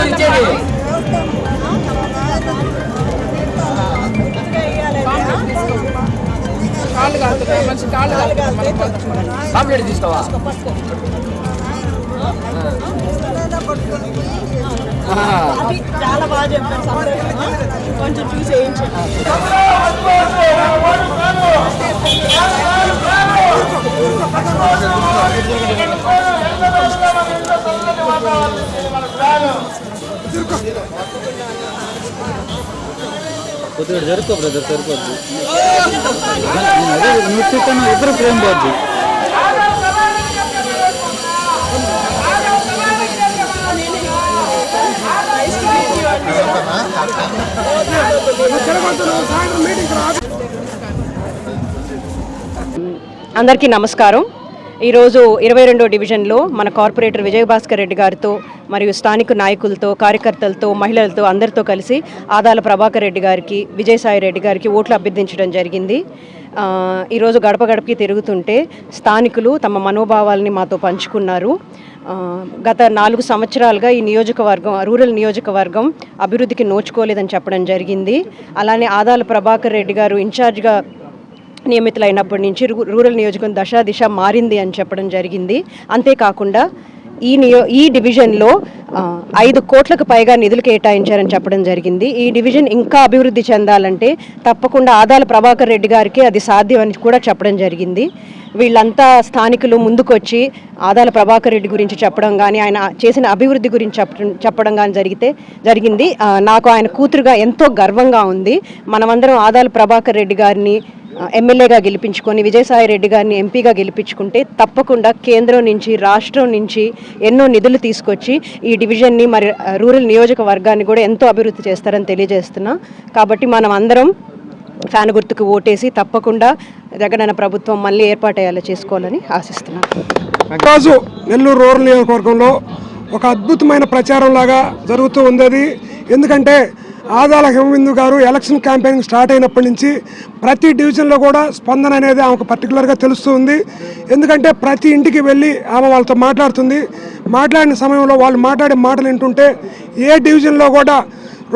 ఇచ్చేది కాళ్ళు కాలుతున్నాయి మంచి కాళ్ళు కాలుతున్నాయి కంప్లీట్ తీసుకోవా చాలా బాగా చెప్పారు కొంచెం చూసి వేయించండి కొద్దిగా జరుపు బ్రదర్ సరిపోద్ది. అదే నువ్వు ఇద్దరు ప్రేమ పోద్ది అందరికీ నమస్కారం. ఈరోజు ఇరవై రెండో డివిజన్లో మన కార్పొరేటర్ విజయభాస్కర్ రెడ్డి గారితో మరియు స్థానిక నాయకులతో కార్యకర్తలతో మహిళలతో అందరితో కలిసి ఆదాల ప్రభాకర్ రెడ్డి గారికి విజయసాయి రెడ్డి గారికి ఓట్లు అభ్యర్థించడం జరిగింది. ఈరోజు గడప గడపకి తిరుగుతుంటే స్థానికులు తమ మనోభావాల్ని మాతో పంచుకున్నారు. గత నాలుగు సంవత్సరాలుగా ఈ నియోజకవర్గం రూరల్ నియోజకవర్గం అభివృద్ధికి నోచుకోలేదని చెప్పడం జరిగింది. అలానే ఆదాల ప్రభాకర్ రెడ్డి గారు ఇన్ఛార్జ్గా నియమితులైనప్పటి నుంచి రూ- రూరల్ నియోజకవర్గం దశ దిశ మారింది అని చెప్పడం జరిగింది. అంతేకాకుండా ఈ నియో ఈ డివిజన్లో ఐదు కోట్లకు పైగా నిధులు కేటాయించారని చెప్పడం జరిగింది. ఈ డివిజన్ ఇంకా అభివృద్ధి చెందాలంటే తప్పకుండా ఆదాల ప్రభాకర్ రెడ్డి గారికి అది సాధ్యం అని కూడా చెప్పడం జరిగింది. వీళ్ళంతా స్థానికులు ముందుకొచ్చి ఆదాల ప్రభాకర్ రెడ్డి గురించి చెప్పడం కానీ ఆయన చేసిన అభివృద్ధి గురించి చెప్పడం చెప్పడం కానీ జరిగితే జరిగింది. నాకు ఆయన కూతురుగా ఎంతో గర్వంగా ఉంది. మనమందరం ఆదాల ప్రభాకర్ రెడ్డి గారిని ఎమ్మెల్యేగా గెలిపించుకొని విజయసాయి రెడ్డి గారిని ఎంపీగా గెలిపించుకుంటే తప్పకుండా కేంద్రం నుంచి రాష్ట్రం నుంచి ఎన్నో నిధులు తీసుకొచ్చి ఈ డివిజన్ని మరి రూరల్ నియోజకవర్గాన్ని కూడా ఎంతో అభివృద్ధి చేస్తారని తెలియజేస్తున్నా. కాబట్టి మనం అందరం ఫ్యాన్ గుర్తుకు ఓటేసి తప్పకుండా జగనన్న ప్రభుత్వం మళ్ళీ ఏర్పాటయ్యేలా చేసుకోవాలని ఆశిస్తున్నాను ఈరోజు నెల్లూరు రూరల్ నియోజకవర్గంలో ఒక అద్భుతమైన ప్రచారం లాగా జరుగుతూ ఉంది ఎందుకంటే ఆదాల హిమబిందు గారు ఎలక్షన్ క్యాంపెయిన్ స్టార్ట్ అయినప్పటి నుంచి ప్రతి డివిజన్లో కూడా స్పందన అనేది ఆమెకు పర్టికులర్గా తెలుస్తుంది ఎందుకంటే ప్రతి ఇంటికి వెళ్ళి ఆమె వాళ్ళతో మాట్లాడుతుంది. మాట్లాడిన సమయంలో వాళ్ళు మాట్లాడే మాటలు వింటుంటే ఏ డివిజన్లో కూడా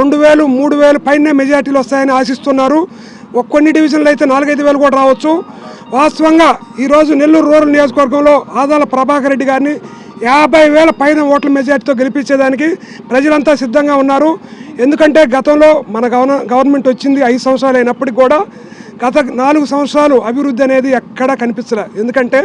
రెండు వేలు మూడు వేలు పైనే మెజార్టీలు వస్తాయని ఆశిస్తున్నారు. కొన్ని డివిజన్లు అయితే నాలుగైదు వేలు కూడా రావచ్చు. వాస్తవంగా ఈరోజు నెల్లూరు రూరల్ నియోజకవర్గంలో ఆదాల ప్రభాకర్ రెడ్డి గారిని యాభై వేల పైన ఓట్ల మెజార్టీతో గెలిపించేదానికి ప్రజలంతా సిద్ధంగా ఉన్నారు. ఎందుకంటే గతంలో మన గవర్న గవర్నమెంట్ వచ్చింది ఐదు సంవత్సరాలు అయినప్పటికీ కూడా గత నాలుగు సంవత్సరాలు అభివృద్ధి అనేది ఎక్కడా కనిపించలే. ఎందుకంటే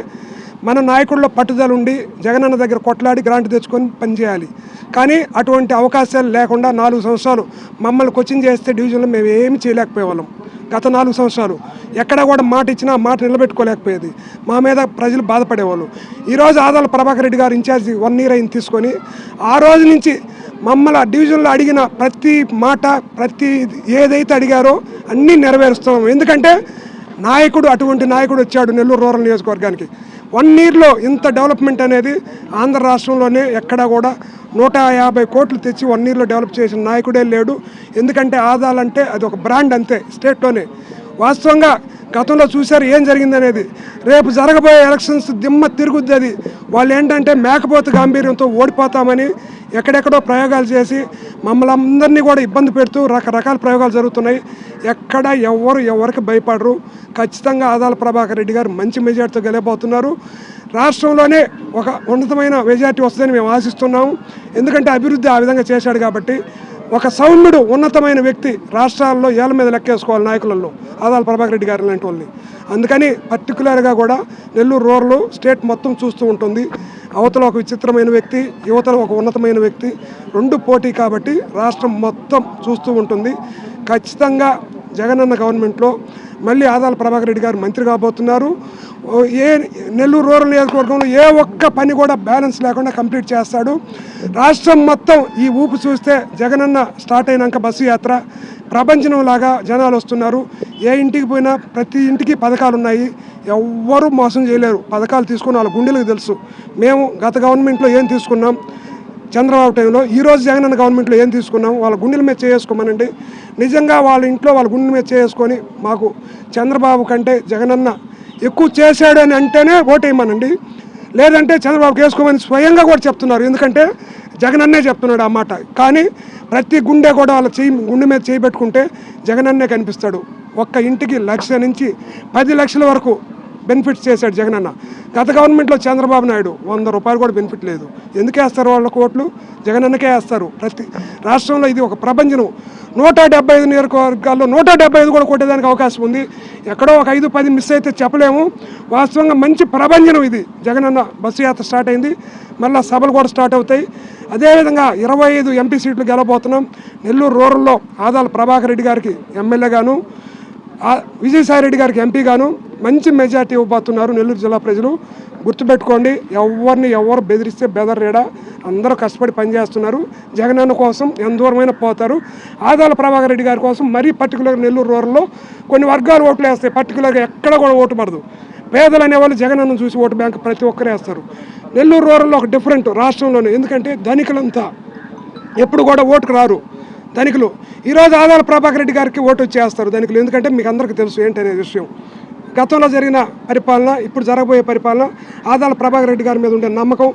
మన నాయకుల్లో పట్టుదల ఉండి జగనన్న దగ్గర కొట్లాడి గ్రాంట్ తెచ్చుకొని పనిచేయాలి. కానీ అటువంటి అవకాశాలు లేకుండా నాలుగు సంవత్సరాలు మమ్మల్ని కోచింగ్ చేస్తే డివిజన్లో మేము ఏమి చేయలేకపోయేవాళ్ళం. గత నాలుగు సంవత్సరాలు ఎక్కడ కూడా మాట ఇచ్చినా మాట నిలబెట్టుకోలేకపోయేది. మా మీద ప్రజలు బాధపడేవాళ్ళు. ఈరోజు ఆదాల ప్రభాకర్ రెడ్డి గారు ఇన్ఛార్జి వన్ ఇయర్ అయిన తీసుకొని ఆ రోజు నుంచి మమ్మల్ని డివిజన్లో అడిగిన ప్రతి మాట ప్రతి ఏదైతే అడిగారో అన్నీ నెరవేరుస్తున్నాము ఎందుకంటే నాయకుడు అటువంటి నాయకుడు వచ్చాడు నెల్లూరు రూరల్ నియోజకవర్గానికి. వన్ ఇయర్లో ఇంత డెవలప్మెంట్ అనేది ఆంధ్ర రాష్ట్రంలోనే ఎక్కడా కూడా నూట యాభై కోట్లు తెచ్చి వన్ ఇయర్లో డెవలప్ చేసిన నాయకుడే లేడు. ఎందుకంటే ఆదాలంటే అది ఒక బ్రాండ్ అంతే స్టేట్లోనే. వాస్తవంగా గతంలో చూశారు ఏం జరిగిందనేది. రేపు జరగబోయే ఎలక్షన్స్ దిమ్మ తిరుగుద్ది అది. వాళ్ళు ఏంటంటే మేకపోతు గాంభీర్యంతో ఓడిపోతామని ఎక్కడెక్కడో ప్రయోగాలు చేసి మమ్మల్ని అందరినీ కూడా ఇబ్బంది పెడుతూ రకరకాల ప్రయోగాలు జరుగుతున్నాయి. ఎక్కడ ఎవరు ఎవరికి భయపడరు. ఖచ్చితంగా ఆదాల ప్రభాకర్ రెడ్డి గారు మంచి మెజార్టీతో గెలబోతున్నారు రాష్ట్రంలోనే ఒక ఉన్నతమైన మెజార్టీ వస్తుందని మేము ఆశిస్తున్నాము. ఎందుకంటే అభివృద్ధి ఆ విధంగా చేశాడు కాబట్టి ఒక సౌమ్యుడు ఉన్నతమైన వ్యక్తి రాష్ట్రాల్లో ఏళ్ళ మీద లెక్కేసుకోవాలి నాయకులలో ఆదాల ప్రభాకర్ రెడ్డి గారు లాంటి వాళ్ళని. అందుకని పర్టికులర్గా కూడా నెల్లూరు రూరల్ స్టేట్ మొత్తం చూస్తూ ఉంటుంది. అవతల ఒక విచిత్రమైన వ్యక్తి యువతలో ఒక ఉన్నతమైన వ్యక్తి రెండు పోటీ కాబట్టి రాష్ట్రం మొత్తం చూస్తూ ఉంటుంది. ఖచ్చితంగా జగనన్న గవర్నమెంట్లో మళ్ళీ ఆదాల ప్రభాకర్ రెడ్డి గారు మంత్రి కాబోతున్నారు. ఏ నెల్లూరు రూరల్ నియోజకవర్గంలో ఏ ఒక్క పని కూడా బ్యాలెన్స్ లేకుండా కంప్లీట్ చేస్తాడు. రాష్ట్రం మొత్తం ఈ ఊపు చూస్తే జగనన్న స్టార్ట్ అయినాక బస్సు యాత్ర ప్రపంచం లాగా జనాలు వస్తున్నారు. ఏ ఇంటికి పోయినా ప్రతి ఇంటికి పథకాలు ఉన్నాయి. ఎవ్వరూ మోసం చేయలేరు. పథకాలు తీసుకున్న వాళ్ళ గుండెలకు తెలుసు. మేము గత గవర్నమెంట్లో ఏం తీసుకున్నాం? చంద్రబాబు టైంలో ఈ రోజు జగనన్న గవర్నమెంట్లో ఏం తీసుకున్నాం? వాళ్ళ గుండెల మీద చేసుకోమనండి నిజంగా వాళ్ళ ఇంట్లో వాళ్ళ గుండెల మీద చేసుకొని మాకు చంద్రబాబు కంటే జగనన్న ఎక్కువ చేశాడు అని అంటేనే ఓటేయమనండి. లేదంటే చంద్రబాబుకి వేసుకోమని స్వయంగా కూడా చెప్తున్నారు. ఎందుకంటే జగనన్నే చెప్తున్నాడు ఆ మాట. కానీ ప్రతి గుండె కూడా వాళ్ళ చేయి గుండె మీద చేయి పెట్టుకుంటే కనిపిస్తాడు. ఒక్క ఇంటికి లక్ష నుంచి పది లక్షల వరకు బెనిఫిట్స్ చేశాడు జగన్ అన్న. గత గవర్నమెంట్లో చంద్రబాబు నాయుడు వంద రూపాయలు కూడా బెనిఫిట్ లేదు. ఎందుకు వేస్తారు వాళ్ళ కోట్లు? జగన్ అన్నకే వేస్తారు. ప్రతి రాష్ట్రంలో ఇది ఒక ప్రపంచం నూట డెబ్బై ఐదు నియోజకవర్గాల్లో నూట డెబ్బై ఐదు కూడా కొట్టేదానికి అవకాశం ఉంది. ఎక్కడో ఒక ఐదు పది మిస్ అయితే చెప్పలేము. వాస్తవంగా మంచి ప్రభంజనం ఇది. జగన్ అన్న బస్సు యాత్ర స్టార్ట్ అయింది. మళ్ళీ సభలు కూడా స్టార్ట్ అవుతాయి. అదేవిధంగా ఇరవై ఐదు ఎంపీ సీట్లు గెలబోతున్నాం నెల్లూరు రూరల్లో ఆదాల ప్రభాకర్ రెడ్డి గారికి ఎమ్మెల్యేగాను గాను విజయసాయి రెడ్డి గారికి ఎంపీగాను మంచి మెజార్టీ ఇవ్వబోతున్నారు నెల్లూరు జిల్లా ప్రజలు. గుర్తుపెట్టుకోండి ఎవరిని ఎవరు బెదిరిస్తే బెదర్రేడా అందరూ కష్టపడి పనిచేస్తున్నారు. జగనన్న కోసం ఎంత దూరమైన పోతారు. ఆదాల ప్రభాకర్ రెడ్డి గారి కోసం మరీ పర్టికులర్గా నెల్లూరు రూరల్లో కొన్ని వర్గాలు ఓట్లు వేస్తాయి. పర్టికులర్గా ఎక్కడ కూడా ఓటు పడదు. పేదలు అనేవాళ్ళు జగనన్న చూసి ఓటు బ్యాంక్ ప్రతి ఒక్కరు వేస్తారు. నెల్లూరు రూరల్లో ఒక డిఫరెంట్ రాష్ట్రంలోనే ఎందుకంటే ధనికులంతా ఎప్పుడు కూడా ఓటుకు రారు ధనికులు. ఈరోజు ఆదాల ప్రభాకర్ రెడ్డి గారికి ఓటు వచ్చేస్తారు ధనికులు. ఎందుకంటే మీకు అందరికీ తెలుసు ఏంటనే విషయం. గతంలో జరిగిన పరిపాలన ఇప్పుడు జరగబోయే పరిపాలన ఆదాల ప్రభాకర్ రెడ్డి గారి మీద ఉండే నమ్మకం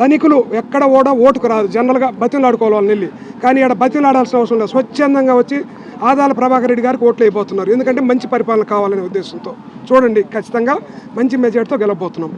ధనికులు ఎక్కడ కూడా ఓటుకు రాదు. జనరల్గా బతిలాడుకోవాలి వాళ్ళని వెళ్ళి. కానీ ఇక్కడ బతిలాడాల్సిన అవసరం లేదు. స్వచ్ఛందంగా వచ్చి ఆదాల ప్రభాకర్ రెడ్డి గారికి ఓట్లు అయిపోతున్నారు ఎందుకంటే మంచి పరిపాలన కావాలనే ఉద్దేశంతో. చూడండి ఖచ్చితంగా మంచి మెజార్టీతో గెలవబోతున్నాం.